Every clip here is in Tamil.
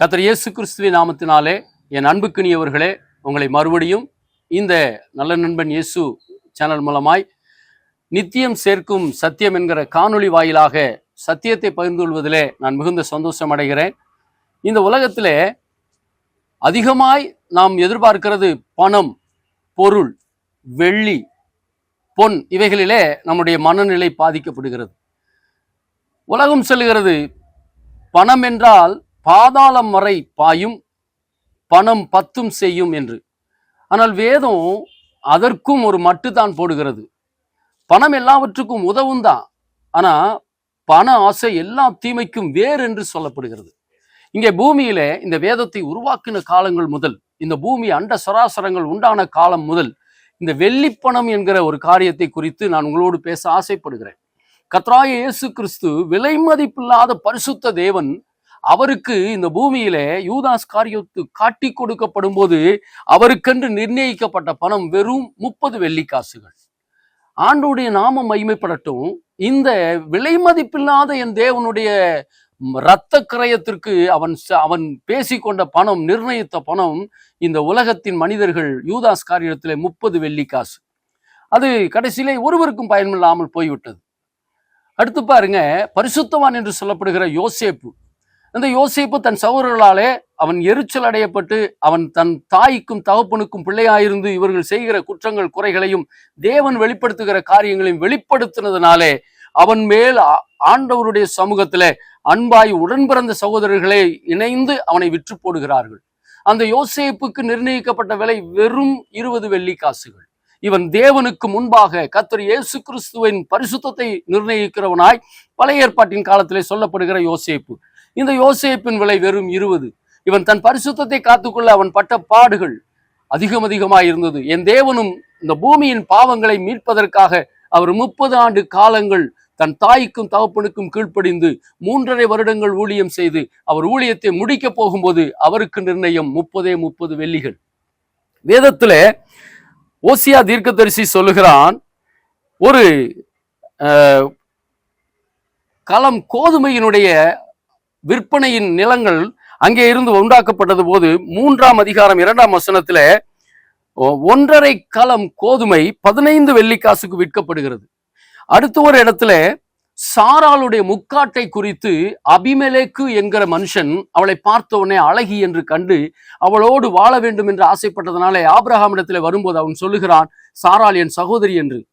கர்த்தர் இயேசு கிறிஸ்துவின் நாமத்தினாலே என் அன்புக்குனியவர்களே உங்களை மறுபடியும் இந்த நல்ல நண்பன் இயேசு சேனல் மூலமாய் நித்தியம் சேர்க்கும் சத்தியம் என்கிற காணொளி வாயிலாக சத்தியத்தை பகிர்ந்து கொள்வதிலே நான் மிகுந்த சந்தோஷம் அடைகிறேன். இந்த உலகத்திலே அதிகமாய் நாம் எதிர்பார்க்கிறது பணம் பொருள் வெள்ளி பொன் இவைகளிலே நம்முடைய மனநிலை பாதிக்கப்படுகிறது. உலகம் செல்கிறது பணம் என்றால் பாதாளம் வரை பாயும் பணம் பத்தும் செய்யும் என்று. ஆனால் வேதம் அதற்கும் ஒரு மட்டுதான் போடுகிறது. பணம் எல்லாவற்றுக்கும் உதவும் தான். ஆனா பண ஆசை எல்லா தீமைக்கும் வேர் என்று சொல்லப்படுகிறது. இங்கே பூமியில இந்த வேதத்தை உருவாக்கின காலங்கள் முதல் இந்த பூமி அண்ட சராசரங்கள் உண்டான காலம் முதல் இந்த வெள்ளிப்பணம் என்கிற ஒரு காரியத்தை குறித்து நான் உங்களோடு பேச ஆசைப்படுகிறேன். கத்ராய இயேசு கிறிஸ்து விலை மதிப்பில்லாத பரிசுத்த தேவன் அவருக்கு இந்த பூமியிலே யூதாஸ் காரியத்து காட்டி கொடுக்கப்படும் போது அவருக்கென்று நிர்ணயிக்கப்பட்ட பணம் வெறும் முப்பது வெள்ளிக்காசுகள் ஆண்டுடைய நாமம் மகிமைப்படட்டும். இந்த விலை மதிப்பில்லாத என் தேவனுடைய இரத்த கிரயத்திற்கு அவன் அவன் பேசிக்கொண்ட பணம் நிர்ணயித்த பணம் இந்த உலகத்தின் மனிதர்கள் யூதாஸ் காரியத்தில் முப்பது வெள்ளிக்காசு அது கடைசியிலே ஒருவருக்கும் பயனில்லாமல் போய்விட்டது. அடுத்து பாருங்க பரிசுத்தவான் என்று சொல்லப்படுகிற யோசேப்பு. அந்த யோசேப்பு தன் சகோதரர்களாலே அவன் எரிச்சல் அடையப்பட்டு அவன் தன் தாய்க்கும் தகப்பனுக்கும் பிள்ளையாயிருந்து இவர்கள் செய்கிற குற்றங்கள் குறைகளையும் தேவன் வெளிப்படுத்துகிற காரியங்களையும் வெளிப்படுத்தினதுனாலே அவன் மேல் ஆ- ஆண்டவருடைய சமூகத்திலே அன்பாய் உடன் பிறந்த சகோதரர்களே இணைந்து அவனை விற்று போடுகிறார்கள். அந்த யோசேப்புக்கு நிர்ணயிக்கப்பட்ட விலை வெறும் இருபது வெள்ளி காசுகள். இவன் தேவனுக்கு முன்பாக கத்தர் இயேசு கிறிஸ்துவின் பரிசுத்தத்தை நிர்ணயிக்கிறவனாய் பழைய ஏற்பாட்டின் காலத்திலே சொல்லப்படுகிற யோசேப்பு. இந்த யோசேப்பின் விலை வெறும் இருபது. இவன் தன் பரிசுத்தத்தை காத்துக்கொள்ள அவன் பட்ட பாடுகள் அதிகம் அதிகமாக இருந்தது. என் தேவனும் இந்த பூமியின் பாவங்களை மீட்பதற்காக அவர் முப்பது ஆண்டு காலங்கள் தன் தாய்க்கும் தகப்பனுக்கும் கீழ்ப்படிந்து மூன்றரை வருடங்கள் ஊழியம் செய்து அவர் ஊழியத்தை முடிக்க போகும்போது அவருக்கு நிர்ணயம் முப்பதே முப்பது வெள்ளிகள். வேதத்துல ஓசியா தீர்க்கதரிசி சொல்லுகிறான் ஒரு அஹ், களம் கோதுமையினுடைய விற்பனையின் நிலங்கள் அங்கே இருந்து உண்டாக்கப்பட்டது போது மூன்றாம் அதிகாரம் இரண்டாம் வசனத்துல ஒ- ஒன்றரை களம் கோதுமை பதினைந்து வெள்ளிக்காசுக்கு விற்கப்படுகிறது. அடுத்த ஒரு இடத்துல சாராளுடைய முக்காட்டை குறித்து அபிமலேக்கு என்கிற மனுஷன் அவளை பார்த்த உடனே அழகி என்று கண்டு அவளோடு வாழ வேண்டும் என்று ஆசைப்பட்டதுனால ஆப்ரஹாம் இடத்துல வரும்போது அவன் சொல்லுகிறான் சாரால் என் சகோதரி என்று.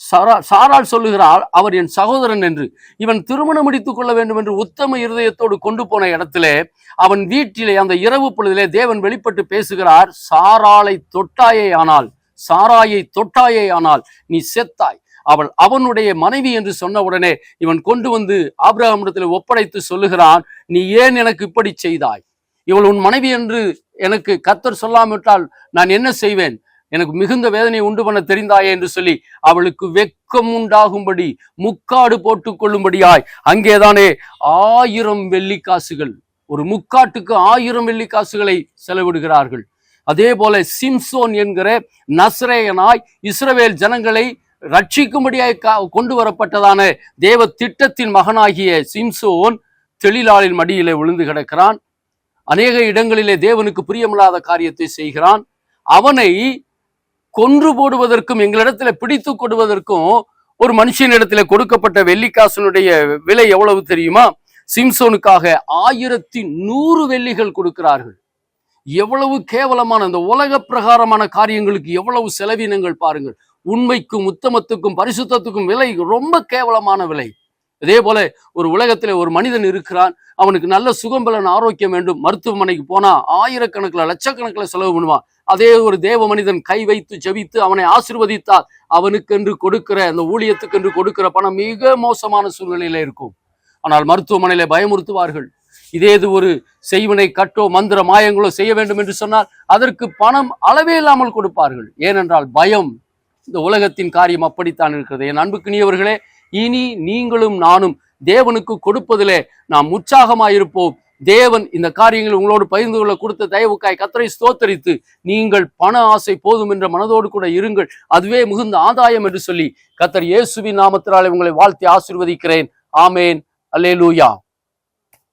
சாரா சாரால் சொல்லுகிறாள் அவர் என் சகோதரன் என்று. இவன் திருமணம் முடித்துக் கொள்ள வேண்டும் என்று உத்தம இருதயத்தோடு கொண்டு போன இடத்திலே அவன் வீட்டிலே அந்த இரவு பொழுதிலே தேவன் வெளிப்பட்டு பேசுகிறார் சாராளை தொட்டாயே ஆனால் சாராயை தொட்டாயே ஆனால் நீ செத்தாய். அவள் அவனுடைய மனைவி என்று சொன்ன உடனே இவன் கொண்டு வந்து ஆபிரகமிடத்தில் ஒப்படைத்து சொல்லுகிறான் நீ ஏன் எனக்கு இப்படி செய்தாய்? இவள் உன் மனைவி என்று எனக்கு கத்தர் சொல்லாவிட்டால் நான் என்ன செய்வேன்? எனக்கு மிகுந்த வேதனை உண்டு பண்ண தெரிந்தாயே என்று சொல்லி அவளுக்கு வெட்கம் உண்டாகும்படி முக்காடு போட்டுக் கொள்ளும்படியாய் அங்கேதானே ஆயிரம் வெள்ளிக்காசுகள் ஒரு முக்காட்டுக்கு ஆயிரம் வெள்ளிக்காசுகளை செலவிடுகிறார்கள். அதே போல சிம்சோன் என்கிற நஸ்ரேயனாய் இஸ்ரவேல் ஜனங்களை ரட்சிக்கும்படியாய் கா- கொண்டு வரப்பட்டதான தேவ திட்டத்தின் மகனாகிய சிம்சோன் தெளிலாளின் மடியிலே விழுந்து கிடக்கிறான். அநேக இடங்களிலே தேவனுக்கு பிரியமில்லாத காரியத்தை செய்கிறான். அவனை கொன்று போடுவதற்கும் எங்களிடத்துல பிடித்து கொடுவதற்கும் ஒரு மனுஷனிடத்துல கொடுக்கப்பட்ட வெள்ளிக்காசனுடைய விலை எவ்வளவு தெரியுமா? சிம்சோனுக்காக ஆயிரத்தி நூறு வெள்ளிகள் கொடுக்கிறார்கள். எவ்வளவு கேவலமான இந்த உலக பிரகாரமான காரியங்களுக்கு எவ்வளவு செலவினங்கள் பாருங்கள். உண்மைக்கும் உத்தமத்துக்கும் பரிசுத்தத்துக்கும் விலை ரொம்ப கேவலமான விலை. இதே போல ஒரு உலகத்தில் ஒரு மனிதன் இருக்கிறான் அவனுக்கு நல்ல சுகம்பலன் ஆரோக்கியம் வேண்டும் மருத்துவமனைக்கு போனா ஆயிரக்கணக்கில் லட்சக்கணக்கில் செலவு பண்ணுவான். அதே ஒரு தேவ மனிதன் கை வைத்து ஜெபித்து அவனை ஆசிர்வதித்தால் அவனுக்கென்று கொடுக்கிற அந்த ஊழியத்துக்கென்று கொடுக்கிற பணம் மிக மோசமான சூழ்நிலையில இருக்கும். ஆனால் மருத்துவமனையில பயமுறுத்துவார்கள். இதே இது ஒரு செய்வினை கட்டோ மந்திர மாயங்களோ செய்ய வேண்டும் என்று சொன்னால் அதற்கு பணம் அளவே இல்லாமல் கொடுப்பார்கள். ஏனென்றால் பயம் இந்த உலகத்தின் காரியம் அப்படித்தான் இருக்கிறது. என் அன்புக்குனியவர்களே இனி நீங்களும் நானும் தேவனுக்கு கொடுப்பதிலே நாம் உற்சாகமாயிருப்போம். தேவன் இந்த காரியங்களை உங்களோடு பகிர்ந்து கொள்ள கொடுத்த தயவுக்காய் கத்தரை ஸ்தோத்தரித்து நீங்கள் பண ஆசை போதும் என்ற மனதோடு கூட இருங்கள். அதுவே மிகுந்த ஆதாயம் என்று சொல்லி கத்தர் இயேசுவின் நாமத்தினாலே உங்களை வாழ்த்தி ஆசிர்வதிக்கிறேன். ஆமேன். அல்லேலூயா.